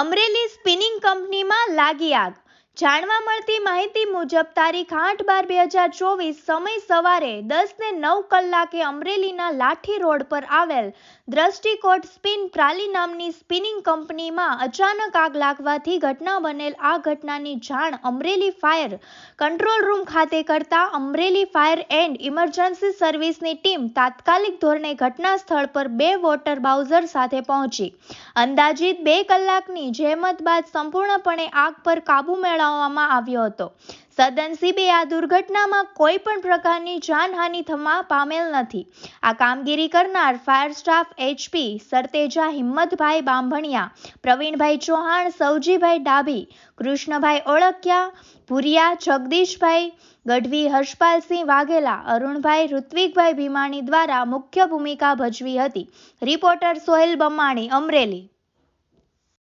Amreli spinning કંપનીમાં લાગી આગ. જાણવા મળતી માહિતી મુજબ તારીખ આઠ બાર બે હજાર ચોવીસ સમય સવારે દસ ને નવ કલાકે અમરેલીના લાઠી રોડ પર આવેલ દ્રષ્ટિકોટ સ્પિન પ્રાલી નામની સ્પિનિંગ કંપનીમાં અચાનક આગ લાગવાથી ઘટના બનેલ આ ઘટનાની જાણ અમરેલી ફાયર કંટ્રોલ રૂમ ખાતે કરતા અમરેલી ફાયર એન્ડ ઇમરજન્સી સર્વિસની ટીમ તાત્કાલિક ધોરણે ઘટના સ્થળ પર બે વોટર બાઉઝર સાથે પહોંચી. અંદાજિત બે કલાકની જહેમત બાદ સંપૂર્ણપણે આગ પર કાબુ મેળવવામાં આવ્યો હતો. સદનસીબે આ દુર્ઘટનામાં કોઈ પણ પ્રકારની જાનહાનિ થવા પામેલ નથી. આ કામગીરી કરનાર fire staff HP Sarteja Himmatbhai Bambhaniya, Pravinbhai Chauhan Saujibhai Dabhi, Krishnabhai ઓળખ્યા Bhuriya Jagdishbhai, Gadhvi Harshpalsinh Vaghela, Arunbhai Rutvikbhai Bhimani દ્વારા મુખ્ય ભૂમિકા ભજવી હતી. રિપોર્ટર સોહેલ બમાણી અમરેલી.